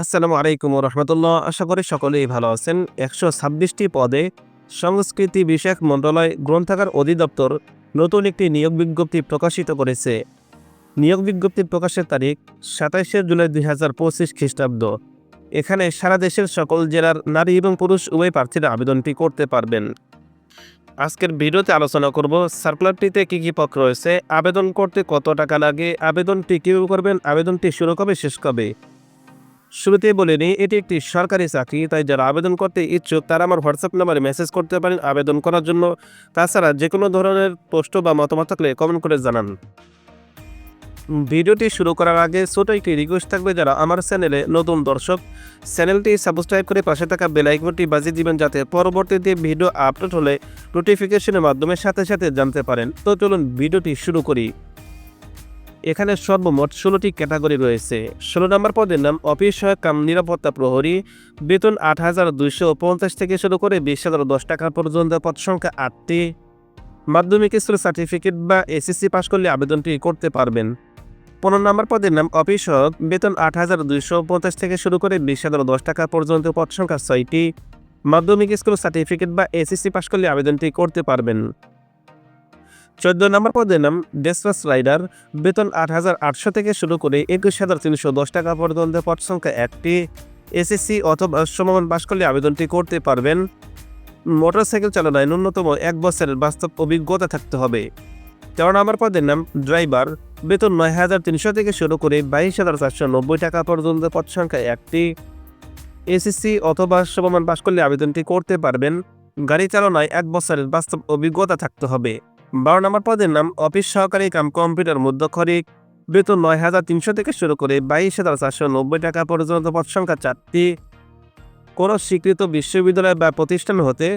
আসসালামু আলাইকুম রহমতুল্লাহ। আশা করি সকলেই ভালো আছেন। একশো ছাব্বিশটি পদে সংস্কৃতি বিষয়ক মন্ত্রণালয় গ্রন্থাগার অধিদপ্তর নতুন একটি নিয়োগ বিজ্ঞপ্তি প্রকাশিত করেছে। নিয়োগ বিজ্ঞপ্তি প্রকাশের তারিখ সাতাইশে জুলাই দুই হাজার পঁচিশ খ্রিস্টাব্দ। এখানে সারা দেশের সকল জেলার নারী এবং পুরুষ উভয় প্রার্থীরা আবেদনটি করতে পারবেন। আজকের ভিডিওতে আলোচনা করব সার্কুলারটিতে কী কী পক্ষ রয়েছে, আবেদন করতে কত টাকা লাগে, আবেদনটি কীভাবে করবেন, আবেদনটি শুরু কবে, শেষ কবে? শুরুতেই বলে নিই এটি একটি সরকারি চাকরি, তাই যারা আবেদন করতে ইচ্ছুক, তারা আমার হোয়াটসঅ্যাপ নাম্বারে মেসেজ করতে পারেন আবেদন করার জন্য। তাছাড়া যে কোনো ধরনের প্রশ্ন বা মতামত থাকলে কমেন্ট করে জানান। ভিডিওটি শুরু করার আগে ছোট একটি রিকোয়েস্ট থাকবে, যারা আমার চ্যানেলে নতুন দর্শক, চ্যানেলটি সাবস্ক্রাইব করে পাশে থাকা বেল আইকনটি বাজিয়ে দিবেন, যাতে পরবর্তীতে ভিডিও আপলোড হলে নোটিফিকেশনের মাধ্যমে সাথে সাথে জানতে পারেন। তো চলুন ভিডিওটি শুরু করি। এখানে সর্বমোট ষোলোটি ক্যাটাগরি রয়েছে। ষোলো নম্বর পদের নাম অফিস কাম নিরাপত্তা প্রহরী। বেতন আট হাজার দুইশো পঞ্চাশ থেকে শুরু করে বিশ হাজার দশ টাকা পর্যন্ত পদ সংখ্যা আটটি। মাধ্যমিক স্কুল সার্টিফিকেট বা এসএসসি পাশ করলে আবেদনটি করতে পারবেন। পনেরো নম্বর পদের নাম অফিস বেতন আট হাজার দুইশো পঞ্চাশ থেকে শুরু করে বিশ হাজার দশ টাকা পর্যন্ত পদ সংখ্যা ছয়টি। মাধ্যমিক স্কুল সার্টিফিকেট বা এসএসসি পাশ করলে আবেদনটি করতে পারবেন। চোদ্দ নম্বর পদের নাম ডেসপাস রাইডার। বেতন আট হাজার আটশো থেকে শুরু করে একুশ হাজার তিনশো দশ টাকা পর্যন্ত পদ সংখ্যা একটি। এসএসসি অথবা সমমান পাশ করলে আবেদনটি করতে পারবেন। মোটরসাইকেল চালনায় ন্যূনতম এক বছরের বাস্তব অভিজ্ঞতা থাকতে হবে। তেরো নম্বর পদের নাম ড্রাইভার। বেতন নয় হাজার তিনশো থেকে শুরু করে বাইশ হাজার চারশো নব্বই টাকা পর্যন্ত পদ সংখ্যা একটি। এসএসসি অথবা সমমান পাশ করলে আবেদনটি করতে পারবেন। গাড়ি চালনায় এক বছরের বাস্তব অভিজ্ঞতা থাকতে হবে। বারো নম্বর পদের নাম অফিস সহকারী কাম কম্পিউটার মধ্যক্ষরিক বেতন নয় হাজার তিনশো থেকে শুরু করে বাইশ হাজার চারশো নব্বই টাকা পর্যন্ত পদ সংখ্যা চারটি। কোনো স্বীকৃত বিশ্ববিদ্যালয় বা প্রতিষ্ঠান হতে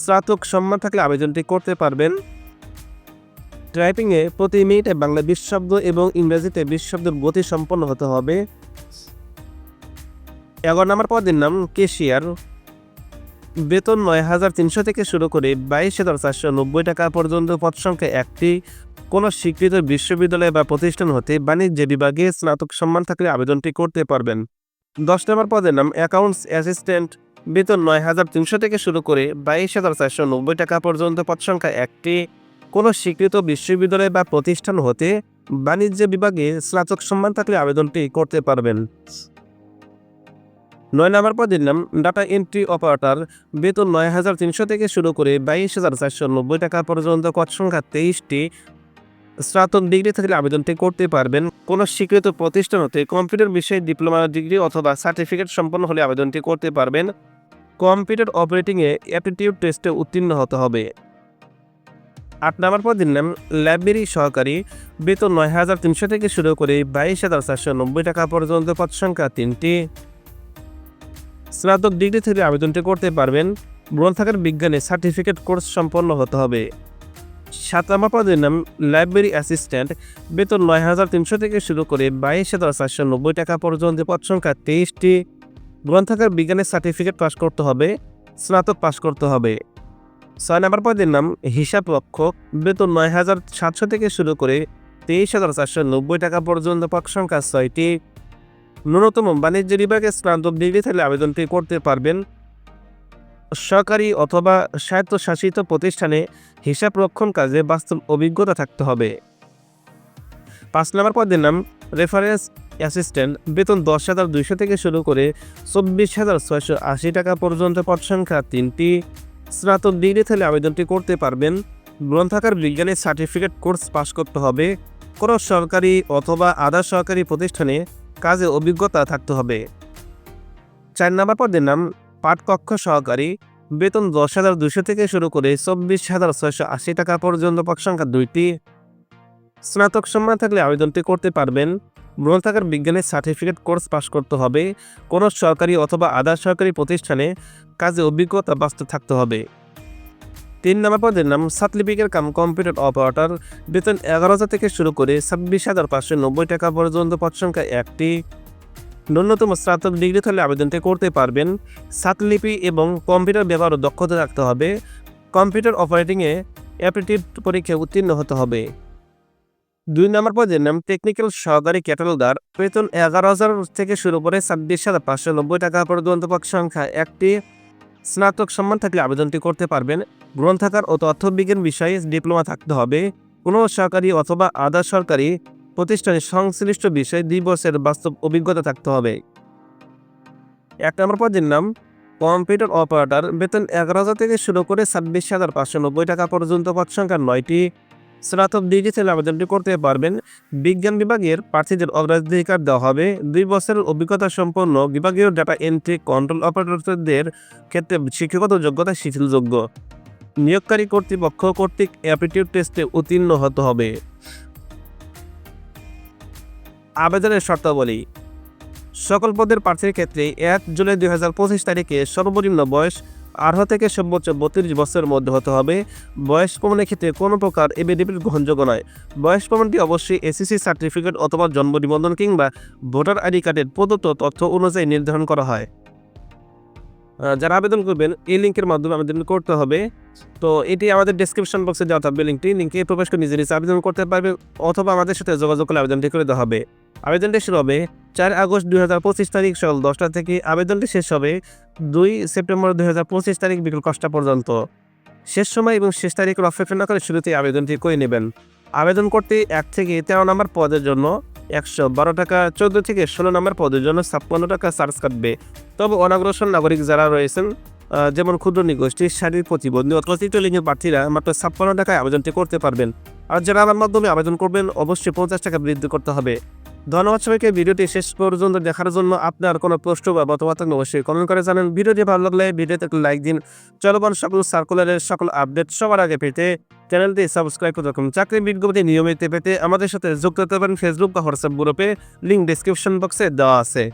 স্নাতক সম্মান থাকলে আবেদনটি করতে পারবেন। টাইপিংয়ে প্রতি মিনিটে বাংলা বিশ শব্দ এবং ইংরেজিতে বিশ শব্দের গতি সম্পন্ন হতে হবে। এগারো নম্বর পদের নাম কেশিয়ার। বেতন নয় হাজার তিনশো থেকে শুরু করে বাইশ হাজার চারশো নব্বই টাকা পর্যন্ত পদ সংখ্যা একটি কোনো স্বীকৃত বিশ্ববিদ্যালয় বা প্রতিষ্ঠান হতে বাণিজ্য বিভাগে স্নাতক সম্মান থাকলে আবেদনটি করতে পারবেন। দশ নম্বর পদের নাম অ্যাকাউন্টস অ্যাসিস্ট্যান্ট। বেতন নয় হাজার তিনশো থেকে শুরু করে বাইশ হাজার চারশো নব্বই টাকা পর্যন্ত পদ সংখ্যা একটি কোনো স্বীকৃত বিশ্ববিদ্যালয় বা প্রতিষ্ঠান হতে বাণিজ্য বিভাগে স্নাতক সম্মান থাকলে আবেদনটি করতে পারবেন। নয় নম্বর পদের নাম ডাটা এন্ট্রি অপারেটর। বেতন নয় হাজার তিনশো থেকে শুরু করে বাইশ হাজার চারশো নব্বই টাকা পর্যন্ত পদ সংখ্যা তেইশটি। স্নাতক ডিগ্রি থাকলে আবেদনটি করতে পারবেন। কোনো স্বীকৃত প্রতিষ্ঠান হতে কম্পিউটার বিষয়ে ডিপ্লোমা, ডিগ্রি অথবা সার্টিফিকেট সম্পন্ন হলে আবেদনটি করতে পারবেন। কম্পিউটার অপারেটিংয়ে অ্যাপটিটিউড টেস্টে উত্তীর্ণ হতে হবে। আট নম্বর পদের নাম লাইব্রেরি সহকারী। বেতন নয় হাজার তিনশো থেকে শুরু করে বাইশ হাজার চারশো নব্বই টাকা পর্যন্ত পদ সংখ্যা তিনটি। স্নাতক ডিগ্রি থেকে আবেদনটি করতে পারবেন। গ্রন্থাগার বিজ্ঞানে সার্টিফিকেট কোর্স সম্পন্ন হতে হবে। সাত নম্বর পদের নাম, লাইব্রেরি অ্যাসিস্ট্যান্ট। বেতন নয় হাজার তিনশো থেকে শুরু করে বাইশ হাজার চারশো নব্বই টাকা পর্যন্ত পদ সংখ্যা তেইশটি। গ্রন্থাগার বিজ্ঞানের সার্টিফিকেট পাশ করতে হবে, স্নাতক পাশ করতে হবে। ছয় নম্বর পদের নাম, হিসাব রক্ষক। বেতন নয় হাজার সাতশো থেকে শুরু করে তেইশ হাজার চারশো নব্বই টাকা পর্যন্ত পদ সংখ্যা ছয়টি। ন্যূনতম বাণিজ্য বিভাগে স্নাতক ডিগ্রি থাকলে আবেদনটি করতে পারবেন। সরকারি অথবা স্বায়ত্তশাসিত প্রতিষ্ঠানে হিসাব রক্ষণ কাজে বাস্তব অভিজ্ঞতা থাকতে হবে। পাঁচ নম্বর পদের নাম রেফারেন্স অ্যাসিস্ট্যান্ট বেতন দশ হাজার দুইশো থেকে শুরু করে চব্বিশ হাজার ছয়শো আশি টাকা পর্যন্ত পদ সংখ্যা তিনটি। স্নাতক ডিগ্রি থাকলে আবেদনটি করতে পারবেন। গ্রন্থাগার বিজ্ঞানের সার্টিফিকেট কোর্স পাশ করতে হবে। কোনো সরকারি অথবা আধা সরকারি প্রতিষ্ঠানে কাজে অভিজ্ঞতা থাকতে হবে। চার নম্বর পদের নাম, পাঠকক্ষ সহকারী, বেতন দশ হাজার দুশো থেকে শুরু করে চব্বিশ হাজার ছয়শো আশি টাকা পর্যন্ত পদ সংখ্যা দুইটি। স্নাতক সম্মান থাকলে আবেদনটি করতে পারবেন। গ্রন্থাগার বিজ্ঞানের সার্টিফিকেট কোর্স পাশ করতে হবে। কোনো সরকারি অথবা আধা সরকারি প্রতিষ্ঠানে কাজে অভিজ্ঞতা বাস্তব থাকতে হবে। তিন নম্বর পদের নাম সাতলিপিকের কাম কম্পিউটার অপারেটর। বেতন এগারো হাজার থেকে শুরু করে ছাব্বিশ হাজার পাঁচশো নব্বই টাকা পর্যন্ত পদ সংখ্যা একটি। ন্যূনতম স্নাতক ডিগ্রি থাকলে আবেদনটি করতে পারবেন। সাতলিপি এবং কম্পিউটার ব্যবহারও দক্ষতা রাখতে হবে। কম্পিউটার অপারেটিংয়ে অ্যাপটিটিউড পরীক্ষায় উত্তীর্ণ হতে হবে। দুই নম্বর পদের নাম টেকনিক্যাল সহকারী ক্যাটালগার। বেতন এগারো হাজার থেকে শুরু করে ছাব্বিশ হাজার পাঁচশো নব্বই টাকা পর্যন্ত পদ সংখ্যা একটি। স্নাতক সম্মান থাকলে আবেদনটি করতে পারবেন। গ্রন্থাগার ও তথ্যবিজ্ঞান বিষয়ে ডিপ্লোমা থাকতে হবে। কোনো সরকারি অথবা আধা সরকারি প্রতিষ্ঠানে সংশ্লিষ্ট বিষয়ে দুই বছরের বাস্তব অভিজ্ঞতা থাকতে হবে। এক নম্বর পদের নাম, কম্পিউটার অপারেটর। বেতন এগারো হাজার থেকে শুরু করে ছাব্বিশ হাজার পাঁচশো নব্বই টাকা পর্যন্ত পদ সংখ্যা নয়টি। স্নাতক ডিজিটাল আবেদনটি করতে পারবেন। বিজ্ঞান বিভাগের প্রার্থীদের অগ্রাধিকার দেওয়া হবে। দুই বছরের অভিজ্ঞতা সম্পন্ন বিভাগীয় ডাটা এন্ট্রি কন্ট্রোল অপারেটরদের ক্ষেত্রে শিক্ষাগত যোগ্যতা শিথিলযোগ্য। নিয়োগকারী কর্তৃপক্ষ কর্তৃক অ্যাপটিটিউড টেস্টে উত্তীর্ণ হতে হবে। আবেদনের শর্তাবলী। সকল পদের প্রার্থীর ক্ষেত্রে এক জুলাই দুই হাজার পঁচিশ তারিখে সর্বনিম্ন বয়স আঠারো থেকে সর্বোচ্চ বত্রিশ বছরের মধ্যে হতে হবে। বয়স প্রমাণের ক্ষেত্রে কোনো প্রকার এভিডেভিট গ্রহণযোগ্য নয়। বয়স প্রমাণটি অবশ্যই এসিসি সার্টিফিকেট অথবা জন্ম নিবন্ধন কিংবা ভোটার আইডি কার্ডের প্রদত্ত তথ্য অনুযায়ী নির্ধারণ করা হয়। যারা আবেদন করবেন, এই লিঙ্কের মাধ্যমে আবেদন করতে হবে। তো এটি আমাদের ডেসক্রিপশন বক্সে দেওয়া থাকবে লিঙ্কটি লিঙ্কে প্রবেশ করে নিজে নিজে আবেদন করতে পারবে অথবা আমাদের সাথে যোগাযোগ করে আবেদনটি করে দেওয়া হবে। আবেদনটি শুরু হবে চার আগস্ট দুই হাজার পঁচিশ তারিখ সকাল দশটা থেকে আবেদনটি শেষ হবে দুই সেপ্টেম্বর দুই হাজার পঁচিশ তারিখ বিকেল পাঁচটা পর্যন্ত। শেষ সময় এবং শেষ তারিখের অপেক্ষা না করে শুরুতেই আবেদনটি করে নেবেন। আবেদন করতে এক থেকে তেরো নম্বর পদের জন্য একশো বারো টাকা, চোদ্দ থেকে ষোলো নম্বর পদের জন্য ছাপ্পান্ন টাকা চার্জ কাটবে। তবে অনাগ্রসর নাগরিক যারা রয়েছেন যেমন ক্ষুদ্র নিগোষ্ঠী, শারীরিক প্রতিবন্ধী তৃতীয় লিঙ্গের প্রার্থীরা মাত্র ছাপ্পান্ন টাকায় আবেদনটি করতে পারবেন। আর যারা আমার মাধ্যমে আবেদন করবেন, অবশ্যই পঞ্চাশ টাকা বৃদ্ধি করতে হবে। ধন্যবাদ সবাইকে। ভিডিওটি শেষ পর্যন্ত দেখার জন্য আপনার কোনো প্রশ্ন বা মতামত থাকলে অবশ্যই কমেন্ট করে জানান। ভিডিওটি ভালো লাগলে ভিডিওতে একটা লাইক দিন। চলমান সকল সার্কুলারের সকল আপডেট সবার আগে পেতে চ্যানেলটি সাবস্ক্রাইব করে রাখুন। চাকরি বিজ্ঞপ্তি নিয়মিত পেতে আমাদের সাথে যুক্ত হতে পারেন। ফেসবুক বা হোয়াটসঅ্যাপ গ্রুপে লিঙ্ক ডিসক্রিপশন বক্সে দেওয়া আছে।